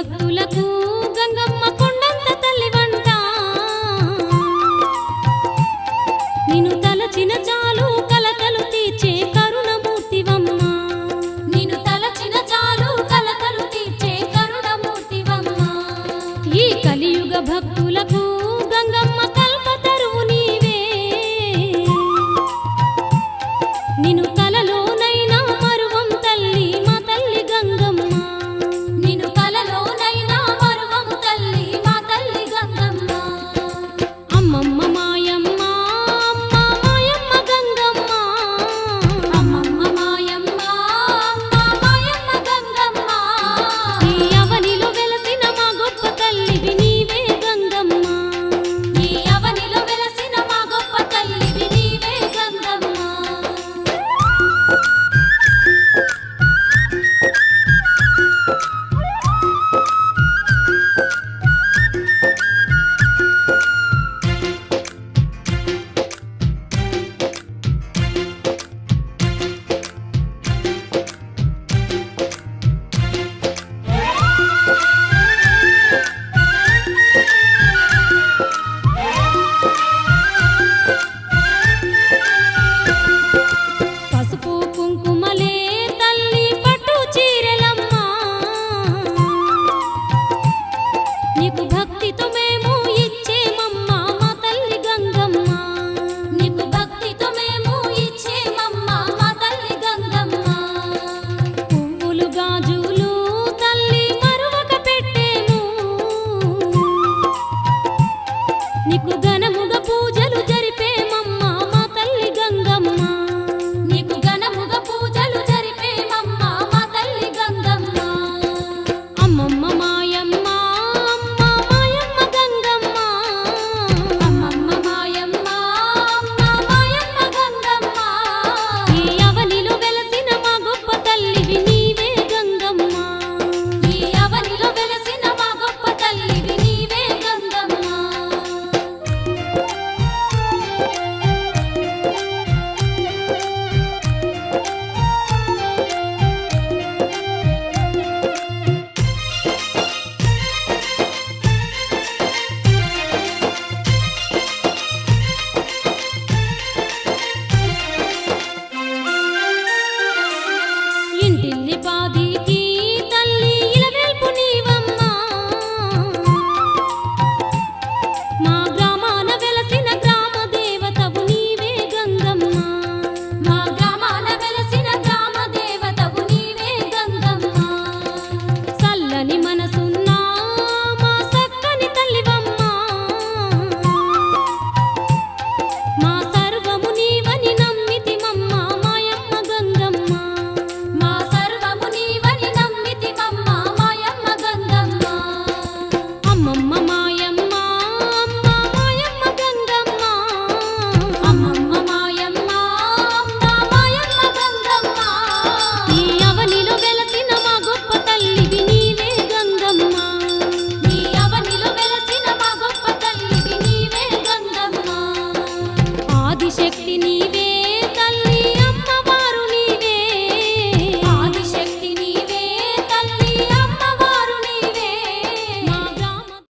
భక్తులకు గంగమ్మ కొండంత తల్లి వంట. నిన్ను తలచిన చాలు